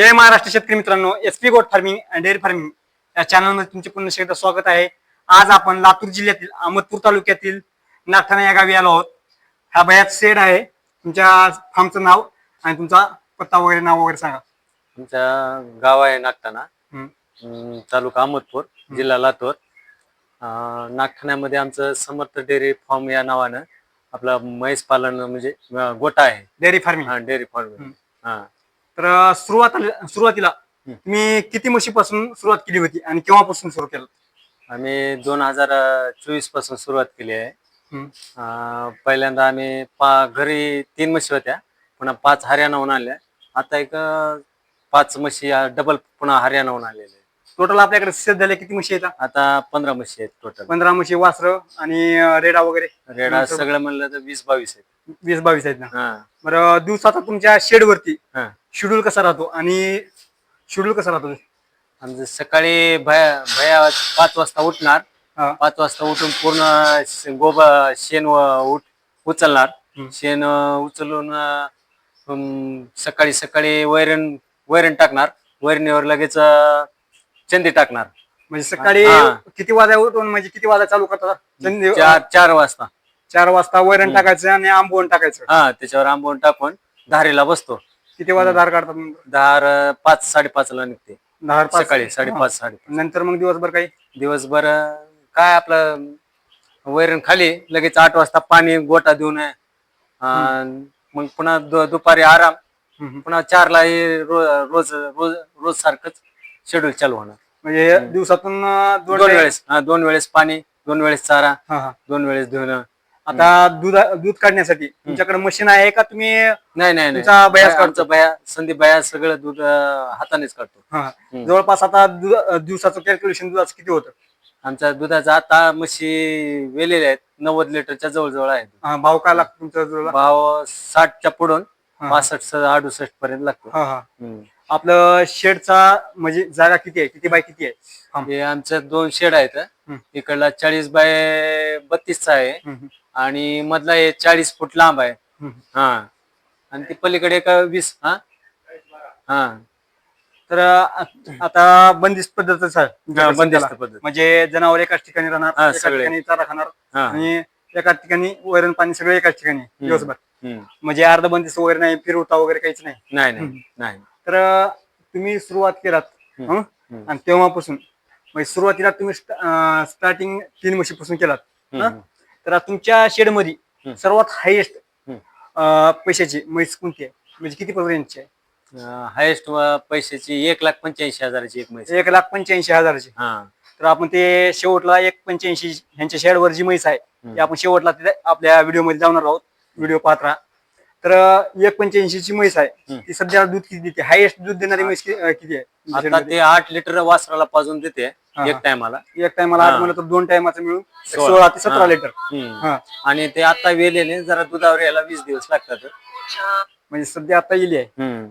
जय महाराष्ट्र शेतकरी मित्रांनो S P goat farming and dairy farming या चॅनलमध्ये तुमचे पुन्हा एकदा स्वागत आहे. आज आपण लातूर जिल्ह्यातील अहमदपूर तालुक्यातील नागठाणा या गावी आलो आहोत. हा बयाच शेड आहे. तुमच्या फार्मचं नाव आणि तुमचा पत्ता वगैरे नाव वगैरे सांगा. आमच्या गाव आहे नागठाणा. हम्म. अं, तालुका अहमदपूर जिल्हा लातूर. अं, नागठाण्यामध्ये आमचं समर्थ डेअरी फार्म या नावानं आपला म्हैस पालन म्हणजे अं, गोटा आहे. डेअरी फार्मिंग हा डेअरी फार्म हम्म. हा. तर सुरुवात सुरुवातीला तुम्ही किती म्हशीपासून सुरुवात केली होती आणि केव्हापासून सुरू केलं आम्ही दोन हजार चोवीसपासून सुरुवात केली आहे. अं, पहिल्यांदा आम्ही पा घरी तीन म्हशी होत्या पुन्हा पाच हरियाणाहून आल्या आता एक अं, पाच म्हशी डबल पुन्हा हरियाणाहून आलेले आहे. टोटल आपल्याकडे सध्याला किती म्हशी येतात आता पंधरा म्हशी आहेत टोटल पंधरा म्हशी वासरं आणि अं, रेडा वगैरे. रेडा नंतर- सगळं म्हणलं तर वीस बावीस आहेत. वीस बावीस आहेत ना? हा. बरं दिवसाचा तुमच्या शेडवरती हा. शेड्यूल कसा राहतो आणि शेड्यूल कसा राहतो? आमचं सकाळी भया भया पाच वाजता उठणार. हा. पाच वाजता उठून पूर्ण श- गोबर शेण व- उठ उचलणार. हम्म. शेण अं, उचलून अं, अं, सकाळी सकाळी वैरण वैरण टाकणार. वैरणीवर लगेच अं, चंदी टाकणार. म्हणजे सकाळी हा. किती वाजा उठून म्हणजे किती वाजा चालू करतात? चंदी- चार चार वाजता. चार वाजता वैरण टाकायचं आणि आंबवण टाकायचं. हा त्याच्यावर आंबवून टाकून धारीला बसतो. किती वाजा धार काढतात मग? धार अं, पाच साडेपाच ला निघते. धार पाच सकाळी साडेपाच साडे नंतर मग दिवसभर काही? दिवसभर अं, काय आपलं वैरण खाली लगेच आठ वाजता पाणी गोटा देऊन अं, मग पुन्हा दु- दुपारी आराम. हम्म. पुन्हा चारला हे रो- रोज रोज रोज सारखंच. शेड्यूल चालू होणार. म्हणजे दिवसातून दोन वेळेस. हा दोन वेळेस पाणी दोन वेळेस चारा हा, हा. दोन वेळेस धुणं. आता दूध दूध काढण्यासाठी तुमच्याकडे मशीन आहे का तुम्ही नाही नाही नाही. तुमचा बयास काढतो? आमचा बया संदीप बया सगळं दूध अं, हातानेच काढतो. हा. जवळपास आता दिवसाचं कॅल्क्युलेशन दुधाचं किती होतं? आमच्या दुधाचा आता म्हशी वेलेल्या आहेत. नव्वद लिटरच्या जवळजवळ आहेत हा, भाव काय लागतो तुमच्या दुधाला भाव साठच्या पुढून हा. पासष्ट अडुसष्ट पर्यंत लागतो. हा हा. हम्म. आपलं शेडचा म्हणजे जागा किती आहे किती बाय किती आहे हा. आमच्या दोन शेड आहेत. इकडला चाळीस बाय बत्तीसचा आहे. आणि मधला हे चाळीस फूट लांब आहे. हा आणि ते पलीकडे एक वीस हा हा तर आता बंदिस्त पद्धतच आहे तुमच्याकडे बंदिस्त. पद्धत. म्हणजे जनावर एकाच ठिकाणी राहणार एकाच सगळे. ठिकाणी चारा खाणार. आणि एकाच ठिकाणी वैरण पाणी सगळं एकाच ठिकाणी दिवसभर. म्हणजे अर्ध बंदिस्त वगैरे नाही फिरवता वगैरे काहीच नाही नाही नाही नाही तर तुम्ही सुरुवात केलात हं? हम्म. आणि तेव्हापासून म्हणजे सुरुवातीला तुम्ही स्टार्टिंग तीन म्हशीपासून केलात हं? हम्म. तर तुमच्या शेडमध्ये हम्म. सर्वात हायेस्ट. पैशाची म्हैस कोणती आहे म्हणजे किती पर्यंतची आहे हायेस्ट पैशाची एक लाख पंच्याऐंशी हजाराची एक म्हैस एक लाख पंच्याऐंशी हजाराची हा तर आपण ते शेवटला एक पंच्याऐंशी ह्यांच्या शेडवर जी म्हैस आहे ते आपण शेवटला तिथे आपल्या व्हिडिओमध्ये जाणार आहोत व्हिडिओ पाहत राहा तर एक पंच्याऐंशी ची म्हैस आहे. ती सध्या दूध किती देते हायेस्ट दूध देणारी म्हैस कि- अं, किती आहे आता शेडमध्ये? ते आठ लिटर वासराला पाजून देते हा. एक टायमाला एक टायमाला आठ हा. म्हणलं तर दोन टायमाचं मिळून एक सोळा. सोळा ते सतरा हा. लिटर. हा आणि ते आता वेलेले जरा दुधावर यायला वीस दिवस लागतात म्हणजे सध्या आता येली आहे.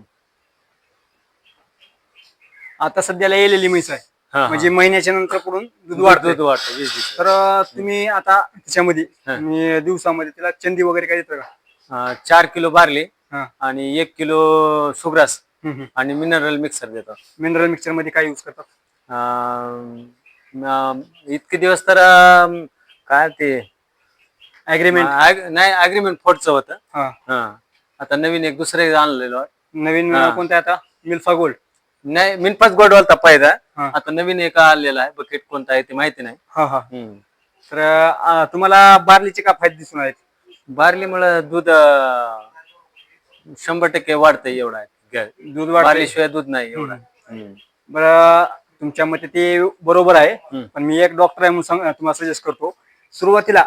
आता सध्याला येलेली म्हैस आहे हा, हा. म्हणजे महिन्याच्या नंतर पुढून दूध दूध वाढतं दूध वाढतं वीस दिवस तर अं, तुम्ही आता त्याच्यामध्ये हा. तुम्ही दिवसामध्ये तिला चंदी वगैरे काय देतं का अं, चार किलो बार्ली हा. आणि एक किलो सुग्रास आणि मिनरल मिक्सर देतो. मिनरल मिक्सरमध्ये काय युज करतात? अं, अं, इतके दिवस तर अं, काय ते अग्रीमेंट नाही अग्रीमेंट फोडचं होतं. हा. हा. आता नवीन एक दुसरं आणलेलो आहे. नवीन हा. कोणत्या आता? मिल्फा गोल्ड नाही मिनपाच गोडवालता पाहिजे हा. आता नवीन एक आणलेला आहे. बकेट कोणता आहे ते माहिती नाही. हा हा. हम्म. तर अं, तुम्हाला बार्लीचे का फायदे दिसून आहेत बार्लीमुळे दूध अं, शंभर टक्के वाढतंय एवढा. दूध वाढते बार्लीशिवाय दूध नाही एवढा. बरं तुमच्या मते ते बरोबर आहे हम्म. पण मी एक डॉक्टर आहे म्हणून सांग- तुम्हाला सजेस्ट करतो सुरुवातीला.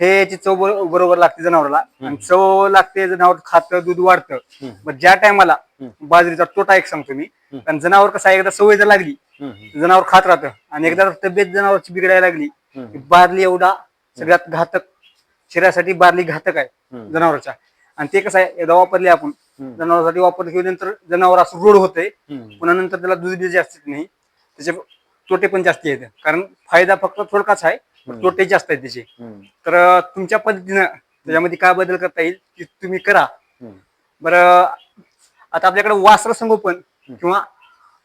हे याची चव बरो- बरोबर लागते जनावराला आणि चव लागते जनावर खातं दूध वाढतं. मग ज्या टायमाला. बाजरीचा तोटा एक सांगतो मी कारण जनावर कसं आहे, एकदा सवय जर लागली. जनावर खात राहतं आणि एकदा तब्येत जनावरची बिघडायला लागली. की बारली एवढा सगळ्यात घातक शरीरासाठी बारली घातक आहे हम्म. जनावरच्या आणि ते कसं आहे एकदा वापरली आपण हम्म. जनावरांसाठी वापरली की नंतर जनावर असं रोड हम्म. पुन्हा नंतर त्याला दूध बी जास्त येत नाही. त्याचे तोटे पण जास्त येते कारण फायदा फक्त थोडकाच आहे पण तोटे जास्त आहेत त्याचे. हम्म. तर अं, तुमच्या पद्धतीनं त्याच्यामध्ये काय बदल करता येईल की तुम्ही करा. हम्म. बरं आता आपल्याकडे वासर संगोपन किंवा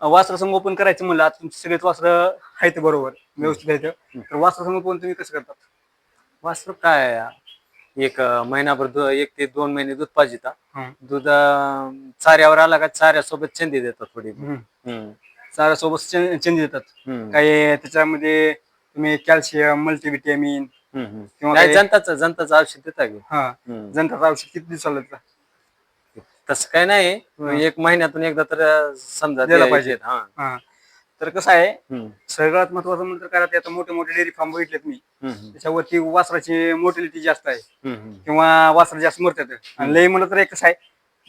वास्त्र संगोपन करायचं म्हणलं आता तुमचे सगळेच वास्त्र आहेत बरोबर व्यवस्थित आहेत. तर वास्त्र संगोपन तुम्ही कसं करतात? वासरू काय आहे? एक अं, महिनाभर दु- एक ते दोन महिने दूध पाहिजे हं. दूध अं, चाऱ्यावर आला का चाऱ्यासोबत चंदी देतात थोडी हम्म. हम्म. चारा सोबत चेंज देतात हम्म. काही त्याच्यामध्ये तुम्ही कॅल्शियम मल्टीव्हिटॅमिन हम्म, हम्म. किंवा नाही काही- जनताचं जनताचं औषध देता की हा हम्म. औषध किती दिवसाला देता? तसं काय नाही एक महिन्यातून एकदा तर अं, समजा द्यायला. पाहिजे. हा हा तर कसं आहे. सगळ्यात महत्वाचं म्हणजे काय राहते, आता मोठे मोठे डेअरी फार्म बघितलेत मी. त्याच्यावरती वासराची मोटिलिटी जास्त आहे. किंवा वासर जास्त मरतात आणि लय म्हणलं तर एक कसं आहे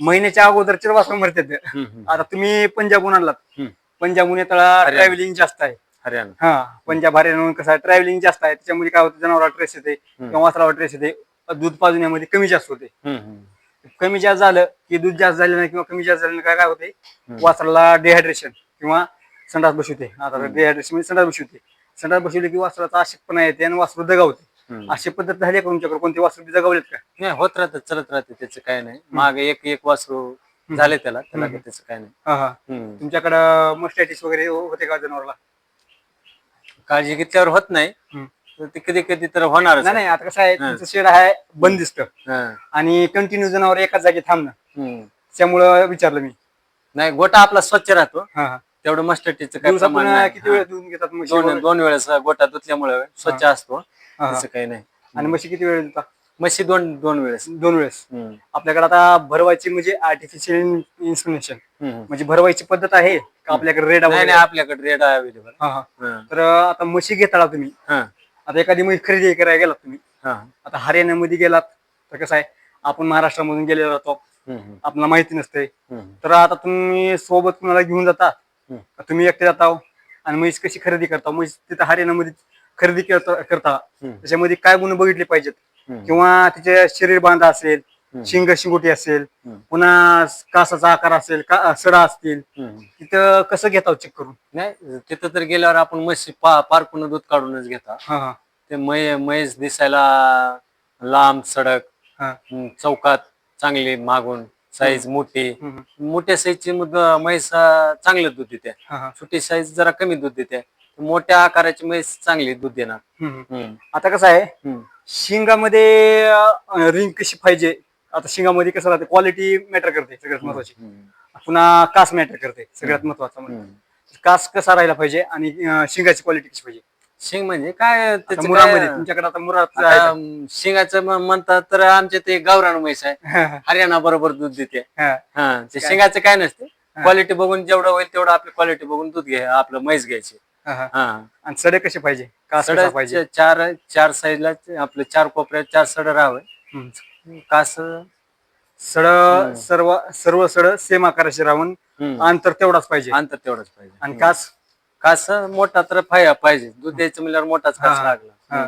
महिन्याच्या अगोदरचे वासर मरतात. आता तुम्ही पंजाबहून आणलात. पंजाबहून हरियाणा. ट्रॅव्हलिंग जास्त आहे हरियाणा हा पंजाब हरियाणा कसं आहे ट्रॅव्हलिंग जास्त आहे त्याच्यामध्ये काय होतं जनावराला ट्रेस येते किंवा वासराला ट्रेस येते दूध पाजण्यामध्ये कमी जास्त होते. कमी जास्त झालं की दूध जास्त झालं नाही किंवा कमी जास्त झालं काय काय होते वासराला डिहायड्रेशन किंवा संडास बसवते. आता डिहायड्रेशन संडास बसवते. संडास बसवले की वासराचा आशकपणा येते आणि वासरू दगावते. अशी पद्धत झाली का तुमच्याकडे? कोणते वासरू दगावलेत का? नाही होत राहतं चलत राहते त्याचं काय नाही. मागे एक एक वासरू झाले त्याला त्याला त्याचं काय नाही. तुमच्याकडं मस्टॅटिस वगैरे होते का जनावरला? काळजी घेतल्यावर होत नाही. ते कधी कधी तर होणारच नाही आता कसं आहे तुमचं शेड आहे बंदिस्त. आणि कंटिन्यू जनावर एकाच जागी थांबणं. त्यामुळं विचारलं मी. नाही गोटा आपला स्वच्छ राहतो. तेवढं मस्टर्टीचं काय दिवसातून प्रमाण नाही. किती वेळ घेतात म्हशी दोन वगैरे? दोन वेळेस गोटा धुतल्यामुळे स्वच्छ असतो. हा. तसं काही नाही. आणि म्हशी किती वेळ देतात म्हशी दोन दोन वेळेस. दोन वेळेस. हम्म. आपल्याकडे आता भरवायची म्हणजे आर्टिफिशियल इन्स्पिरेशन हम्म. म्हणजे भरवायची पद्धत आहे का आपल्याकडे रेड नाही नाही आपल्याकडे रेड अवेलेबल तर आता म्हशी घेताला तुम्ही. आता एखादी म्हशी खरेदी करायला गेलात तुम्ही. आता हरियाणामध्ये गेलात तर कसं आहे? आपण महाराष्ट्रामधून गेलेलो आपल्याला माहिती नसते तर आता तुम्ही सोबत कुणाला घेऊन जाता? तुम्ही एकटे जाता आणि म्हैस कशी खरेदी करता? म्हैस तिथं हरियाणामध्ये खरेदी करता. त्याच्यामध्ये काय गुण बघितले पाहिजेत? किंवा तिचे शरीर बांधा असेल शिंग शिंगोटी असेल पुन्हा कासाचा आकार असेल का सडा असतील तिथं कसं घेता चेक करून? नाही तिथं तर गेल्यावर आपण म्हशी पा पारखून दूध काढूनच घेता. हा हा. ते म्हैस दिसायला लांब सडक हा. चौकात चांगली मागून साईज मोठी. हम्म. मोठ्या साईजची म्हैस अं, चांगलं दूध देते. हा हा. छोटी साईज जरा कमी दूध देते. मोठ्या आकाराची म्हैस चांगली दूध देणार. हम्म. हम्म, आता कसं आहे हम्म, शिंगामध्ये रिंग कशी पाहिजे? आता शिंगामध्ये कसं राहते क्वालिटी मॅटर करते सगळ्यात महत्वाची. हम्म, पुन्हा कास मॅटर करते सगळ्यात महत्वाचं म्हणजे. हम्म. कास कसा राहायला पाहिजे आणि अं, शिंगाची क्वालिटी कशी पाहिजे? शिंग म्हणजे काय त्याचं मुरामध्ये काय- तुमच्याकडे आता मुरा आता, शिंगाचं म- म्हणतात तर आमचे ते गावरान म्हैस आहे. हरियाणा बरोबर दूध देते. हा. ते शिंगाचं काय नसते. क्वालिटी बघून जेवढं होईल तेवढं आपली क्वालिटी बघून दूध घ्या आपलं म्हैस घ्यायची. हा आणि सडे कसे पाहिजे? कास कसा सड पाहिजे चार चार साईडला आपलं चार कोपऱ्यात चार सड राहावे. हम्म. कास सड सर्व सर्व सड सेम आकाराचे राहून अंतर तेवढाच पाहिजे. अंतर तेवढंच पाहिजे. आणि कास कास मोठा तर पाहिजे पाहिजे. दूध द्यायचं म्हणल्यावर मोठाच कास हा, लागला. हा.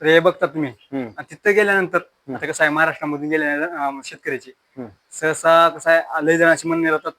तर हे बघता तुम्ही. हम्म, आणि तिथं गेल्यानंतर आता कसं आहे महाराष्ट्रामधून गेल्यानंतर अं, शेतकऱ्याची. हम्म. सहसा कसं आहे लय जणांची म्हणणे राहतात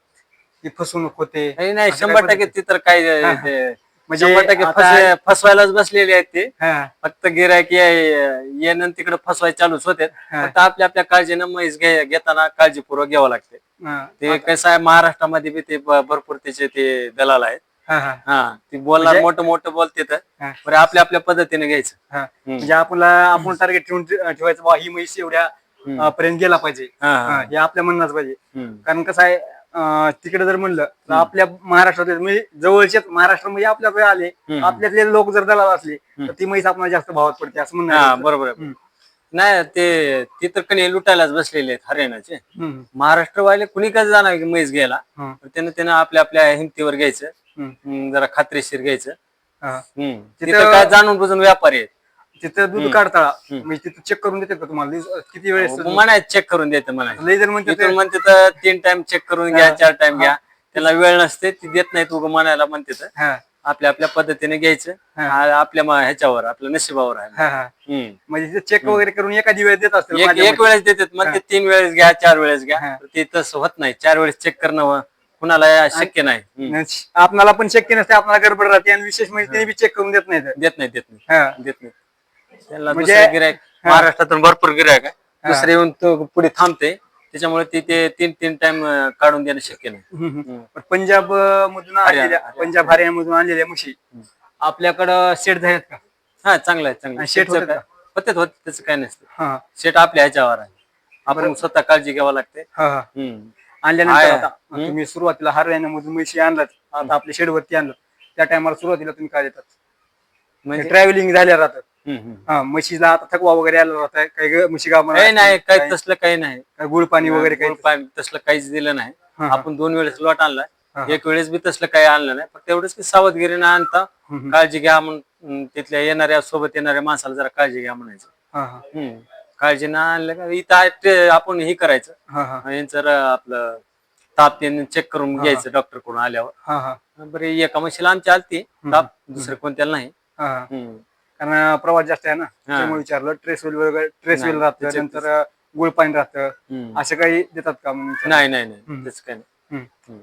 की फसवणूक होते. नाही नाही असं काय शंभर टक्के? ती तर काय हा. ते- म्हणजे शंभर टक्के आता- फसवे- फसवायलाच बसलेले आहेत ते. हा, फक्त गिरायक येणं तिकडे फसवाय चालूच होते. हा. फक्त आपल्या आपल्या काळजीनं म्हैस घे- घेताना काळजीपूर्वक घ्यावं लागते. हा, ते कसं आहे महाराष्ट्रामध्ये बी ते ब- भरपूर त्याचे ते दलाल आहेत. हा, हा, हा ती बोलणार म्हणजे- मोठं मोठं बोलते तर. हा. बरं आपल्या आपल्या पद्धतीने घ्यायचं. हा. म्हणजे आपला आपण टार्गेट ठेवून ठेवायचं बा ही म्हैस एवढ्या अं, पर्यंत गेला पाहिजे. हा, हा. हा, हे आपल्या म्हणणंच पाहिजे. हम्म. कारण कसं आहे अं, तिकडे जर म्हणलं तर आपल्या महाराष्ट्रात म्हणजे जवळचे महाराष्ट्र म्हणजे आपल्याकडे आले हम्म. आपल्यातले लोक जर दलाल असले तर ती म्हैस आपल्याला जास्त भावात पडते असं म्हणणं हा आहे. बरोबर आहे. हम्म. नाही ते ती तर कणी लुटायलाच बसलेले आहेत हरियाणाचे. हम्म, महाराष्ट्रवाले कुणी काय जाणार की म्हैस घ्यायला? हम्म, तर त्यानं त्यानं आपल्या आपल्या हिमतीवर घ्यायचं. हम्म, जरा खात्रीशीर घ्यायचं. हा. हम्म. तिथं- तिथं काय जाणून बुजून व्यापारी आहेत? तिथं दूध काढता. म्हणजे तिथं चेक करून देतात का तुम्हाला? दिवस- किती वेळेस म्हणायचं चेक करून देते म्हणायचं. जर म्हणते इथून म्हणते तर तीन टाइम चेक करून घ्या चार टाइम घ्या. त्याला वेळ नसते ती देत नाही तू म्हणायला म्हणते तर. हा. आपल्या आपल्या पद्धतीने घ्यायचं. हा. आ- आपल्या म- ह्याच्यावर आपल्या नशिबावर आहे. हा हा. हम्म. म्हणजे तिथे चेक वगैरे करून एखादी वेळ देत असते एक एक वेळेस देतात मग ते तीन वेळेस घ्या चार वेळेस घ्या. हा. ते तसं होत नाही. चार वेळेस चेक करणं व- कुणाला शक्य नाही. हम्म. आपल्याला पण शक्य नसते आपल्याला गडबड राहते. आणि विशेष म्हणजे त्यांनी बी चेक करून देत नाही देत नाही देत नाही. हा. देत नाही. त्याला म्हणजे- दुसरे गिरायक महाराष्ट्रातून भरपूर गिरायक आहे. दुसरे येऊन तो पुढे थांबते. त्याच्यामुळे ती ते तीन तीन टाइम काढून देणं शक्य नाही. हम्म, हम्म. हम्म. पण पंजाब अं, मधून आणलेल्या हरियाणा. पंजाब हरियाणामधून आणलेल्या म्हशी आपल्याकडं सेट झाल्यात का? हा चांगलं आहे चांगलं आणि. शेट शेटचं होतं काय- होतात होत त्याचं काय नसतं. हा. शेट आपल्या ह्याच्यावर आहे. आपण स्वतः काळजी घ्यावं लागते. हा हा. हम्म. आणल्यानंतर आहे. आता. तुम्ही सुरुवातीला हरियाणा मधून म्हशी आणलात आता आपल्या शेडवरती आणलं त्या टायमाला सुरुवातीला तुम्ही काय देतात म्हणजे ट्रॅव्हलिंग झाल्या राहतात हम्म, हम्म. हा म्हशीला आता थकवा वगैरे आला राहत काही ग- म्हशी काही नाही काही तसलं काही नाही गुळ पाणी वगैरे काही तसलं काहीच दिलं नाही हा, हा. आपण दोन वेळेस लॉट आणलाय हा. एक वेळेस बी तसलं काही आणलं नाही फक्त एवढंच की सावधगिरी न आणता हम्म. काळजी घ्या म्हणून हम्म, तिथल्या येणाऱ्या सोबत येणाऱ्या माणसाला जरा काळजी घ्या म्हणायचं हा हा हम्म. काळजी न आणलं का? इथं आहे ते आपण हे करायचं. हा हा. यांचं आपलं ताप चेक करून घ्यायचं डॉक्टरकडून आल्यावर. हा हा. बरं एका म्हशीला आमची आलती. ताप दुसऱ्या कोणत्याला नाही. हा हा. हम्म. कारण प्रवास जास्त आहे ना. त्यामुळे विचारलं ट्रेस व्हील वगैरे ट्रेस व्हील नाही, राहतं त्याच्यात- नंतर गुळ पाणी राहतं. हम्म. असं काही देतात का विचारलं. नाही नाही नाही. काय नाही. हम्म.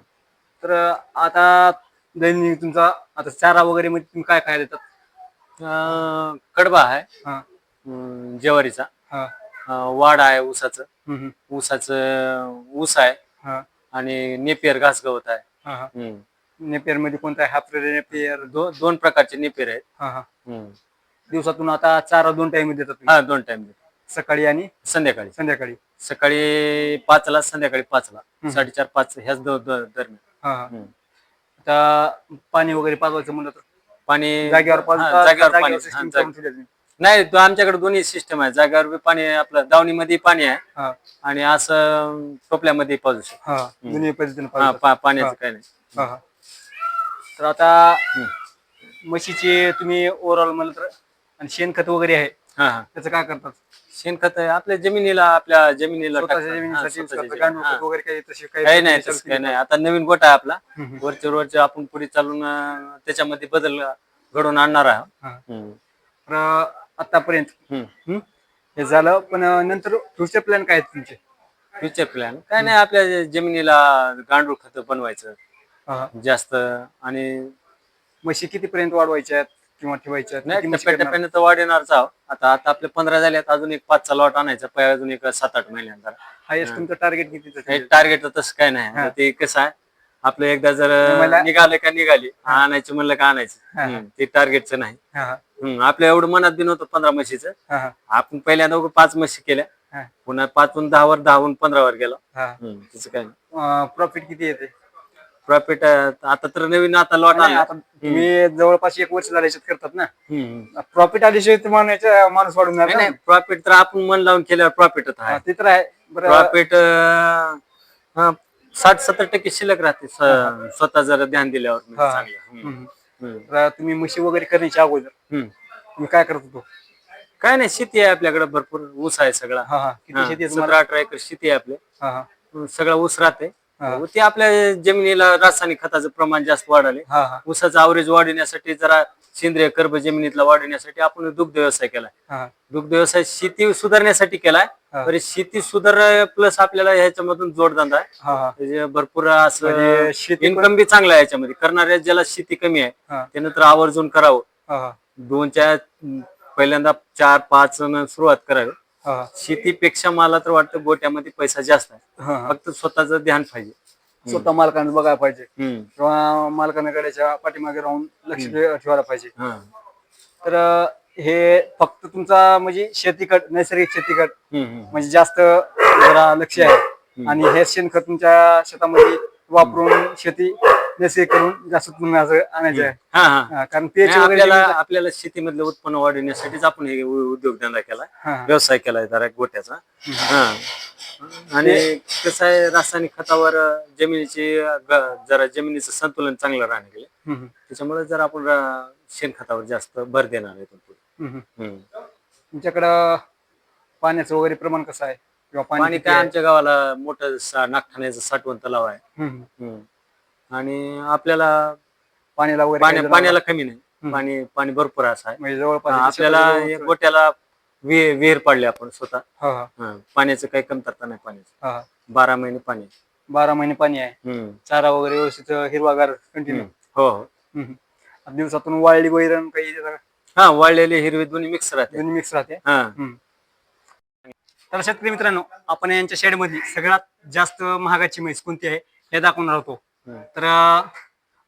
तर आता दैनिक तुमचा आता चारा वगैरे मध्ये तुम्ही काय काय देतात? अं, कडबा आहे. हा. अं, ज्वारीचा. हा. अं, वाड आहे ऊसाचं. हम्म. ऊसाचं ऊस आहे हा. आणि नेपियर घास गवत आहे. हा हा. हम्म. नेपियरमध्ये कोणता आहे? Half Napier. दो, दोन प्रकारचे नेपियर आहेत. हा हा. हम्म. दिवसातून आता चारा दोन टाइम देतात तुम्ही? हा दोन टाइम सकाळी आणि संध्याकाळी. संध्याकाळी? सकाळी पाचला संध्याकाळी पाचला. साडेचार पाच ह्याच दो- दो- दरम्यान. हा हा. हम्म. आता पाणी वगैरे पाजवायचं म्हणलं तर? पाणी जागेवर हा, पाजता जागेवर जागेवर पाणी system करून जाग- ठेवलेलं आहे. नाही तो आमच्याकडे दोन्ही सिस्टम आहे जागेवर बी पाणी आहे आपलं दावणीमध्ये पाणी आहे हा आणि असं टोपल्यामध्ये पाजू शकतो हा दोन्ही पद्धतीने हा पाजतात. पा- पाण्याचं काही नाही हा हा तर आता म्हशीचे तुम्ही ओव्हरऑल म्हणलं तर आणि शेणखत वगैरे आहे हा हा त्याचं काय करतात शेणखत आहे आपल्या जमिनीला आपल्या जमिनीला स्वतःच्या टाकतात. हा, जमिनीसाठी use स्वतःच्या करतात. जमिनी- गांडूळ हा. खत वगैरे काही तसे काही काही नाही तसं काही नाही आता नवीन गोट आहे आपला हम्म. वरच्या वरचे आपण पुढे चालून अं, त्याच्यामध्ये बदल घडवून आणणार आहोत हा. हम्म. तर आतापर्यंत. हे झालं पण नंतर फ्युचर प्लॅन काय आहेत तुमचे? फ्युचर प्लॅन काय नाही आपल्या जमिनीला गांडूळ खत बनवायचं. हा. जास्त आणि म्हशी कितीपर्यंत वाढवायच्या आहेत किंवा ठेवायच्या आहेत? किती नाही म्हशी करणार? तर वाढणारच आहोत आता आता आपले पंधरा झालेत अजून एक पाचचा लॉट आणायचा. पै अजून एक सात आठ महिन्यांचा हायेस्ट तुमचं टार्गेट किती हे टार्गेट तसं काय नाही. आता ते कसं आहे आपलं एकदा जर मला- निघालं का निघाली आणायचं म्हणलं का आणायचं. हा. हम्म, ते टार्गेटचं नाही. हा हा. हम्म, आपल्या एवढं मनात बी नव्हतं पंधरा म्हशीचं. हा हा. आपण पहिल्यांदा उगा पाच म्हशी केल्या. पुन्हा पाचून दहावर दहावून पंधरावर गेलो. हा. हम्म, त्याचं काय प्रॉफिट किती येते? प्रॉफिट आता तर नवीन आता लॉट नाही, आणला आता तुम्ही जवळपास एक वर्ष झाले शेत करतात ना. प्रॉफिट आल्याशिवाय तुम्हाला माणूस वाढून जाणार प्रॉफिट तर आपण मन लावून केल्यावर प्रॉफिटच आहे. ते तर आहे. बरं. प्रॉफिट साठ सत्तर टक्के शिल्लक राहते स- स्वतः जर ध्यान दिल्यावर म्हणजे हा. चांगलं. हम्म. हम्म. तर तुम्ही म्हशी वगैरे करण्याच्या अगोदर. तुम्ही काय करत होतो? काय नाही शेती आहे आपल्याकडे भरपूर. ऊस आहे सगळा. हा हा. किती शेती आहे तुम्हाला? सतरा अठरा एकर शेती आहे आपली. हा हा. सगळा ऊस राहते ते आपल्या जमिनीला रासायनिक खताचं प्रमाण जास्त वाढाले. ऊसाचं आवरेज वाढवण्यासाठी जरा सेंद्रिय कर्ब जमिनीतला वाढवण्यासाठी आपण दुग्ध व्यवसाय केलाय. दुग्ध व्यवसाय शेती सुधारण्यासाठी केलाय. तर शेती सुधार प्लस आपल्याला ह्याच्यामधून जोडधंदा आहे. त्याचे भरपूर असं म्हणजे इन्कम बी चांगला आहे याच्यामध्ये करणाऱ्या ज्याला शेती कमी आहे हा. त्यानं तर आवर्जून करावं. दोनच्या अं, पहिल्यांदा चार पाच सुरुवात करावी. शेतीपेक्षा मला तर वाटतं गोट्यामध्ये पैसा जास्त आहे. फक्त स्वतःच ध्यान पाहिजे. स्वतः मालकाने बघायला पाहिजे. किंवा मालकाने गाड्याच्या पाठीमागे राहून लक्ष ठेवायला पाहिजे. हा. तर हे फक्त तुमचा म्हणजे शेतीकड नैसर्गिक शेतीकड हम्म. म्हणजे जास्त जरा लक्ष आहे. आणि हे शेणखत तुमच्या शेतामध्ये वापरून शेती नैसर्गिक करून जास्त असं आणायचं आहे. हा हा. हा, कारण नाही, पीएच वगैरे आपल्याला आपल्याला शेतीमधलं उत्पन्न वाढवण्यासाठीच आपण हे उ- उद्योगधंदा केला. हा. व्यवसाय केलाय जरा गोट्याचा हा. आणि कसं आहे रासायनिक खतावर अं, जमिनीची अं, ग- जरा जमिनीचं संतुलन चांगलं राहणे गेले. त्याच्यामुळे जर आपण अं, शेणखतावर जास्त भर देणार आहे इथून पुढे. हम्म, हम्म. हम्म. तुमच्याकडं पाण्याचं वगैरे प्रमाण कसं आहे? किंवा पाणी काय आमच्या गावाला मोठं सा- नागठाण्याचं साठवण तलाव आहे. हम्म. हम्म. आणि आपल्याला पाण्याला वगैरे पाण्या काही जण- पाण्याला कमी नाही. पाणी पाणी भरपूर असं आहे. म्हणजे जवळपास हा, आपल्याला गोट्याला विहीर विहीर पाडली आपण स्वतः. हा हा. हा, पाण्याचं काही कमतरता नाही पाण्याचं. हा हा. बारा महिने पाणी बारा महिने पाणी आहे. हम्म. चारा वगैरे व्यवस्थित हिरवागार कंटिन्यू हो हो. दिवसातून वाळली वैरण काही हा वाळलेले हिरवे दोन्ही मिक्स राहते. मिक्स राहते? हा. हम्म. तर शेतकरी मित्रांनो आपण यांच्या शेडमधली सगळ्यात जास्त महागाची म्हैस कोणती आहे हे दाखवणार होतो हम्म. तर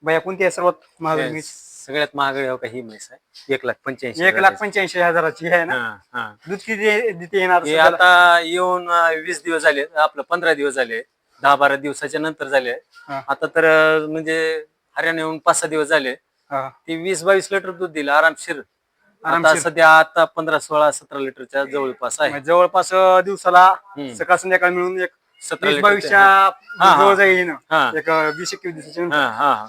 भैया कोणती आहे सर्वात हे म्हैस सगळ्यात महागडी हो का ही म्हैस आहे एक लाख पंच्याऐंशी एक लाख पंच्याऐंशी हजाराची आहे ना हा, हा. दूध किती देते येणार हे सध्याला? आता येऊन अं, वीस दिवस झाले आपलं पंधरा दिवस झाले दहा बारा दिवसाच्या नंतर झाले हा. आता तर अं, म्हणजे हरियाणा येऊन पाच सहा दिवस झाले हा. ते वीस बावीस लिटर दूध दिलं आरामशीर आता आरामशीर. सध्या आता पंधरा सोळा सतरा लिटरच्या जवळपास आहे म्हणजे जवळपास अं, दिवसाला हम्म. सकाळ संध्याकाळ मिळून एक सतरा वीस लिटरच्या- बावीसच्या हा. जवळ जाईल ना. एक अं, वीस एकवीस दिवसाच्या. हा हा हा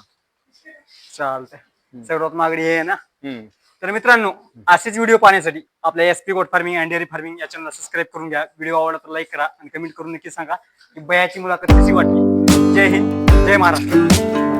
चालतंय सर्वात मागणी हे आहे ना हम्म. तर मित्रांनो असेच व्हिडिओ पाहण्यासाठी आपल्या S P goat farming and dairy farming या चॅनलला सबस्क्राईब करून घ्या व्हिडिओ आवडला तर लाईक करा आणि कमेंट करून नक्की सांगा की बयाची मुलाखत कशी वाटली जय हिंद जय महाराष्ट्र